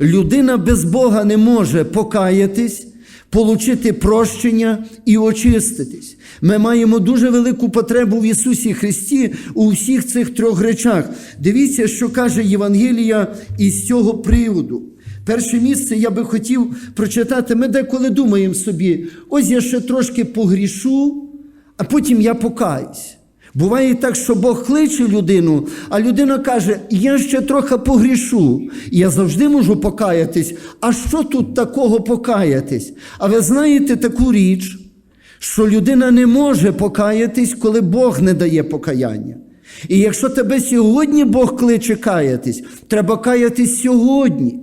Людина без Бога не може покаятись, получити прощення і очиститись. Ми маємо дуже велику потребу в Ісусі Христі у всіх цих трьох речах. Дивіться, що каже Євангелія із цього приводу. Перше місце я би хотів прочитати. Ми деколи думаємо собі, ось я ще трошки погрішу, а потім я покаюсь. Буває так, що Бог кличе людину, а людина каже: Я ще трохи погрішу, я завжди можу покаятись. А що тут такого покаятись? А ви знаєте таку річ, що людина не може покаятись, коли Бог не дає покаяння. І якщо тебе сьогодні Бог кличе каятись, треба каятись сьогодні.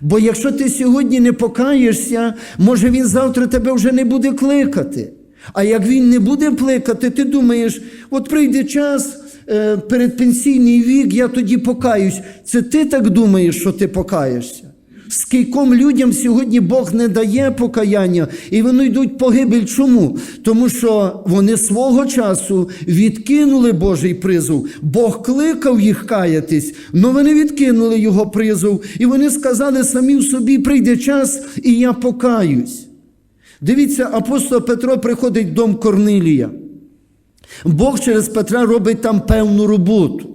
Бо якщо ти сьогодні не покаєшся, може він завтра тебе вже не буде кликати. А як він не буде плекати, ти думаєш, от прийде час, е, передпенсійний вік, я тоді покаюсь. Це ти так думаєш, що ти покаєшся? Скільком людям сьогодні Бог не дає покаяння, і вони йдуть погибель. Чому? Тому що вони свого часу відкинули Божий призов. Бог кликав їх каятись, але вони відкинули його призов, і вони сказали самі в собі: прийде час, і я покаюсь. Дивіться, апостол Петро приходить в дом Корнилія. Бог через Петра робить там певну роботу.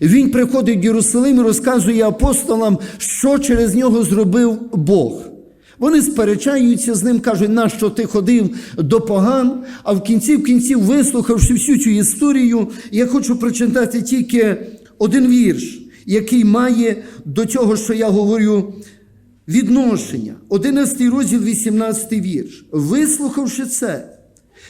Він приходить в Єрусалим і розказує апостолам, що через нього зробив Бог. Вони сперечаються з ним, кажуть, нащо ти ходив до поган, а в кінці в кінців, вислухавши всю цю історію, я хочу прочитати тільки один вірш, який має до цього, що я говорю, відношення. 11 розділ, 18 вірш. Вислухавши це,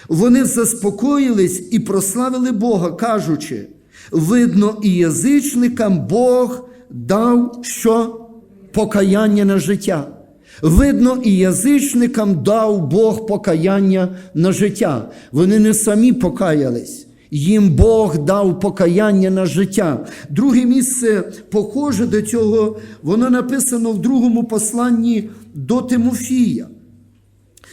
вони заспокоїлись і прославили Бога, кажучи, видно, і язичникам Бог дав що? Покаяння на життя. Видно, і язичникам дав Бог покаяння на життя. Вони не самі покаялись. Їм Бог дав покаяння на життя. Друге місце похоже до цього, воно написано в другому посланні до Тимофія,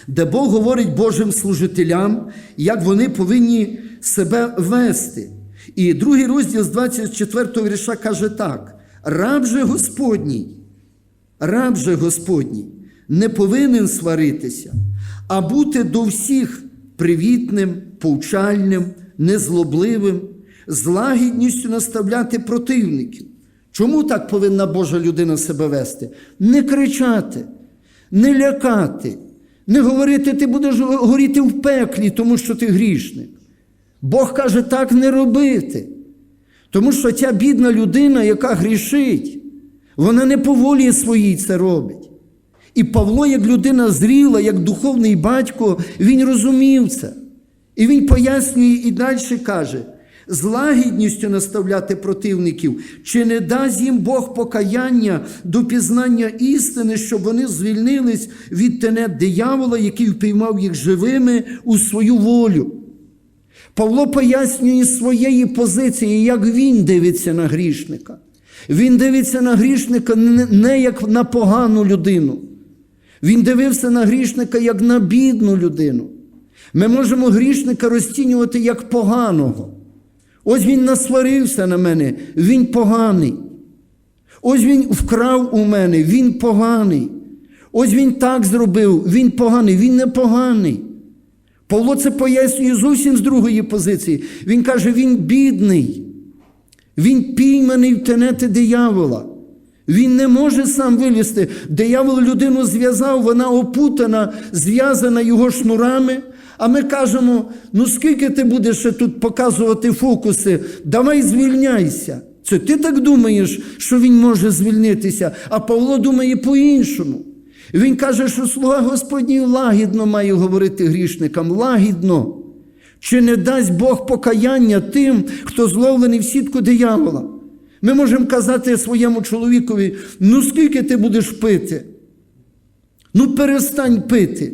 де Бог говорить Божим служителям, як вони повинні себе вести. І другий розділ з 24 вірша каже так: раб же Господній, раб же Господній не повинен сваритися, а бути до всіх привітним, повчальним, незлобливим, з лагідністю наставляти противників. Чому так повинна Божа людина себе вести? Не кричати, не лякати, не говорити, ти будеш горіти в пеклі, тому що ти грішник. Бог каже, так не робити. Тому що ця бідна людина, яка грішить, вона не по волі своїй це робить. І Павло, як людина зріла, як духовний батько, він розумів це. І він пояснює і далі каже: з лагідністю наставляти противників, чи не дасть їм Бог покаяння до пізнання істини, щоб вони звільнились від тенет диявола, який впіймав їх живими у свою волю. Павло пояснює своєї позиції, як він дивиться на грішника. Він дивиться на грішника не як на погану людину. Він дивився на грішника як на бідну людину. Ми можемо грішника розцінювати як поганого. Ось він насварився на мене, він поганий. Ось він вкрав у мене, він поганий. Ось він так зробив, він поганий, він не поганий. Павло це пояснює зовсім з другої позиції. Він каже, він бідний, він пійманий в тенети диявола. Він не може сам вилізти. Диявол людину зв'язав, вона опутана, зв'язана його шнурами. А ми кажемо: ну скільки ти будеш ще тут показувати фокуси, давай звільняйся. Це ти так думаєш, що він може звільнитися, а Павло думає по-іншому. Він каже, що слуга Господній лагідно має говорити грішникам, лагідно. Чи не дасть Бог покаяння тим, хто зловлений в сітку диявола? Ми можемо казати своєму чоловікові, ну скільки ти будеш пити? Ну перестань пити.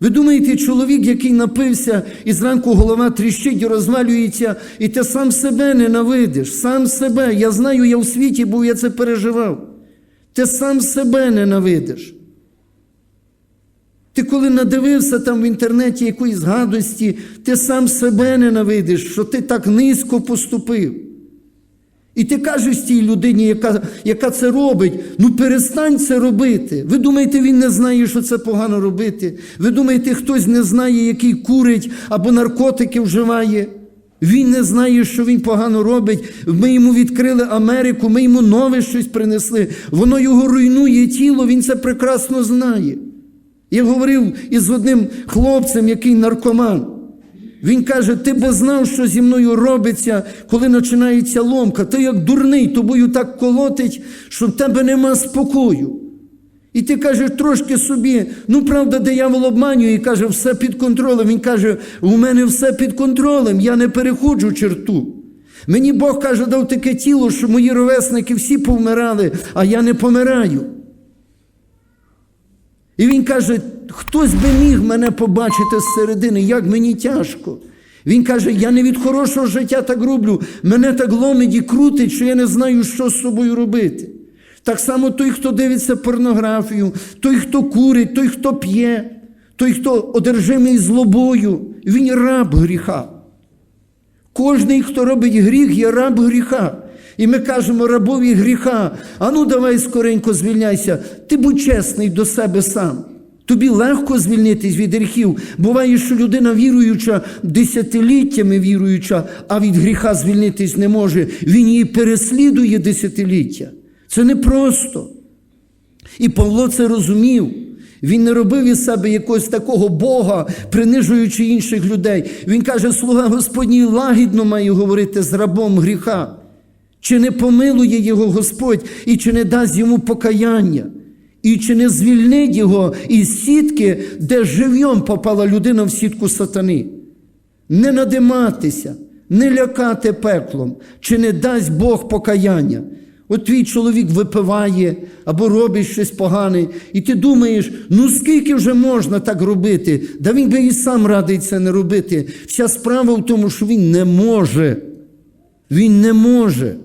Ви думаєте, чоловік, який напився, і зранку голова тріщить і розвалюється, і ти сам себе ненавидиш, сам себе. Я знаю, я в світі був, я це переживав. Ти сам себе ненавидиш. Ти коли надивився там в інтернеті якоїсь гадості, ти сам себе ненавидиш, що ти так низько поступив. І ти кажеш тій людині, яка, яка це робить, ну перестань це робити. Ви думаєте, він не знає, що це погано робити? Ви думаєте, хтось не знає, який курить або наркотики вживає? Він не знає, що він погано робить. Ми йому відкрили Америку, ми йому нове щось принесли. Воно його руйнує тіло, він це прекрасно знає. Я говорив із одним хлопцем, який наркоман. Він каже: ти би знав, що зі мною робиться, коли починається ломка. Ти як дурний, тобою так колотить, що в тебе нема спокою. І ти кажеш трошки собі, ну правда, диявол обманює і каже, все під контролем. Він каже, у мене все під контролем, я не переходжу черту. Мені Бог каже, дав таке тіло, що мої ровесники всі повмирали, а я не помираю. І він каже: хтось би міг мене побачити зсередини, як мені тяжко. Він каже: я не від хорошого життя так роблю, мене так ломить і крутить, що я не знаю, що з собою робити. Так само той, хто дивиться порнографію, той, хто курить, той, хто п'є, той, хто одержимий злобою, він раб гріха. Кожний, хто робить гріх, є раб гріха. І ми кажемо рабові гріха, а ну давай скоренько звільняйся. Ти будь чесний до себе сам. Тобі легко звільнитись від гріхів. Буває, що людина віруюча, десятиліттями віруюча, а від гріха звільнитись не може. Він її переслідує десятиліття. Це непросто. І Павло це розумів. Він не робив із себе якогось такого Бога, принижуючи інших людей. Він каже, слуга Господній лагідно має говорити з рабом гріха. Чи не помилує його Господь, і чи не дасть йому покаяння, і чи не звільнить його із сітки, де живьом попала людина в сітку сатани. Не надиматися, не лякати пеклом, чи не дасть Бог покаяння. От твій чоловік випиває або робить щось погане, і ти думаєш, ну скільки вже можна так робити? Да він би і сам радий це не робити. Вся справа в тому, що він не може. Він не може.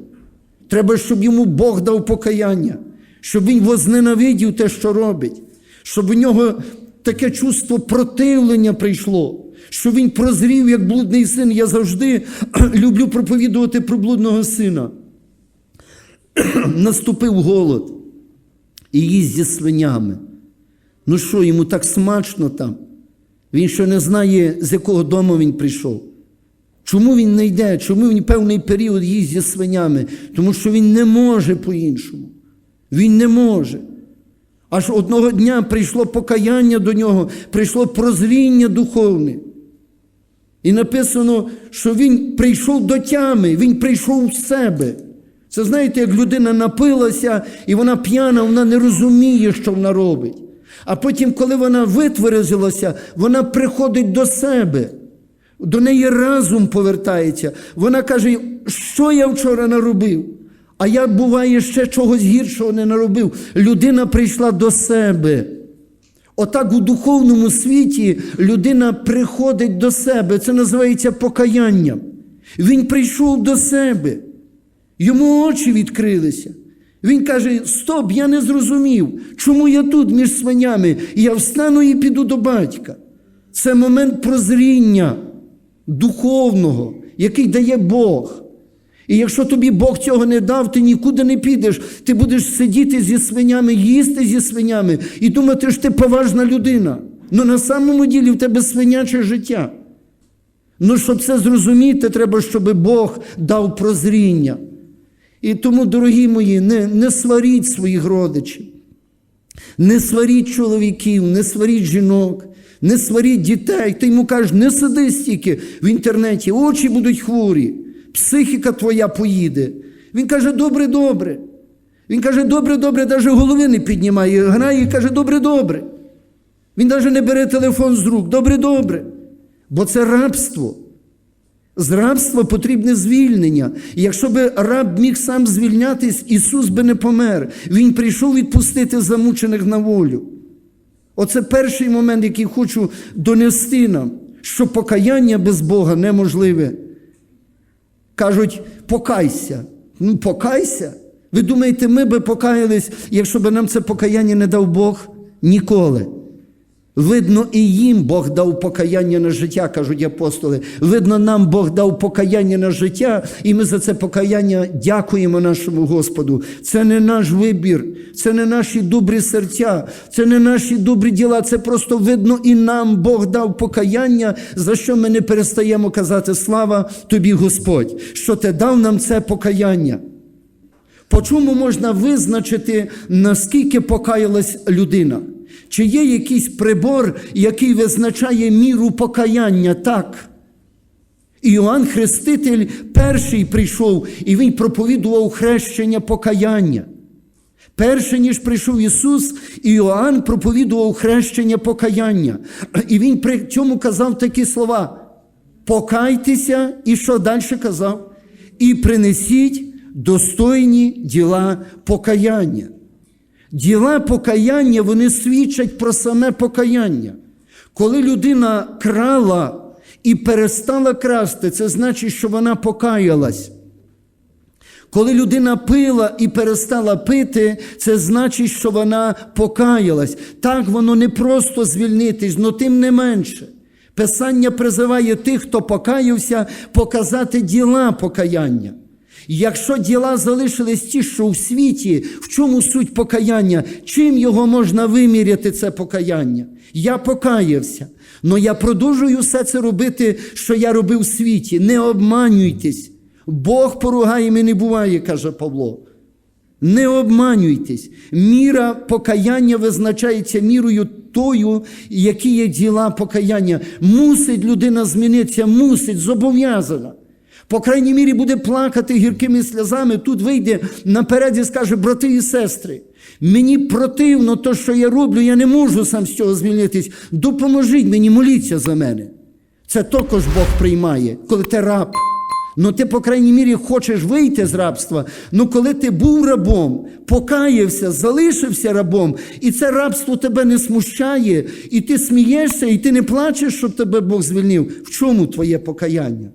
Треба, щоб йому Бог дав покаяння, щоб він возненавидів те, що робить, щоб у нього таке чувство противлення прийшло, щоб він прозрів, як блудний син. Я завжди люблю проповідувати про блудного сина. Наступив голод і їсть зі свинями. Ну що, йому так смачно там? Він ще не знає, з якого дому він прийшов. Чому він не йде? Чому він певний період зі свинями? Тому що він не може по-іншому. Він не може. Аж одного дня прийшло покаяння до нього, прийшло прозріння духовне. І написано, що він прийшов до тями, він прийшов в себе. Це знаєте, як людина напилася, і вона п'яна, вона не розуміє, що вона робить. А потім, коли вона витверезилася, вона приходить до себе. До неї разум повертається. Вона каже, що я вчора наробив? А я, буває, ще чогось гіршого не наробив. Людина прийшла до себе. Отак у духовному світі людина приходить до себе. Це називається покаянням. Він прийшов до себе. Йому очі відкрилися. Він каже: Стоп, я не зрозумів, чому я тут між свинями, я встану і піду до батька. Це момент прозріння духовного, який дає Бог. І якщо тобі Бог цього не дав, ти нікуди не підеш. Ти будеш сидіти зі свинями, їсти зі свинями і думати, що ти поважна людина. Ну на самому ділі в тебе свиняче життя. Ну, щоб це зрозуміти, треба, щоб Бог дав прозріння. І тому, дорогі мої, не, не сваріть своїх родичів, не сваріть чоловіків, не сваріть жінок, не сваріть дітей. Ти йому кажеш, не сиди стільки в інтернеті, очі будуть хворі, психіка твоя поїде. Він каже, добре, добре. Він каже, добре, добре, навіть голови не піднімає, грає і каже, добре, добре. Він навіть не бере телефон з рук, добре, добре. Бо це рабство. З рабства потрібне звільнення. І якщо би раб міг сам звільнятись, Ісус би не помер. Він прийшов відпустити замучених на волю. Оце перший момент, який хочу донести нам, що покаяння без Бога неможливе. Кажуть, покайся. Ну, покайся. Ви думаєте, ми би покаялись, якщо б нам це покаяння не дав Бог? Ніколи. Видно, і їм Бог дав покаяння на життя, кажуть апостоли. Видно, нам Бог дав покаяння на життя, і ми за це покаяння дякуємо нашому Господу. Це не наш вибір, це не наші добрі серця, це не наші добрі діла. Це просто видно, і нам Бог дав покаяння, за що ми не перестаємо казати слава тобі, Господь, що ти дав нам це покаяння. По чому можна визначити, наскільки покаялась людина? Чи є якийсь прибор, який визначає міру покаяння? Так. Іоанн Хреститель перший прийшов і він проповідував хрещення покаяння. Перше, ніж прийшов Ісус, Іоанн проповідував хрещення покаяння. І він при цьому казав такі слова: покайтеся, і що далі казав? І принесіть достойні діла покаяння. Діла покаяння вони свідчать про саме покаяння. Коли людина крала і перестала красти, це значить, що вона покаялась. Коли людина пила і перестала пити, це значить, що вона покаялась. Так воно не просто звільнитись, але тим не менше. Писання призиває тих, хто покаявся, показати діла покаяння. Якщо діла залишились ті, що в світі, в чому суть покаяння, чим його можна виміряти, це покаяння? Я покаявся, але я продовжую все це робити, що я робив в світі. Не обманюйтесь. Бог поругаєм не буває, каже Павло. Не обманюйтесь. Міра покаяння визначається мірою тою, які є діла покаяння. Мусить людина змінитися, мусить, зобов'язана. По крайній мірі буде плакати гіркими сльозами, тут вийде наперед і скаже, брати і сестри, мені противно то, що я роблю, я не можу сам з цього звільнитись. Допоможіть мені, моліться за мене. Це також Бог приймає, коли ти раб. Ну ти, по крайній мірі, хочеш вийти з рабства. Ну коли ти був рабом, покаявся, залишився рабом, і це рабство тебе не смущає, і ти смієшся, і ти не плачеш, щоб тебе Бог звільнив. В чому твоє покаяння?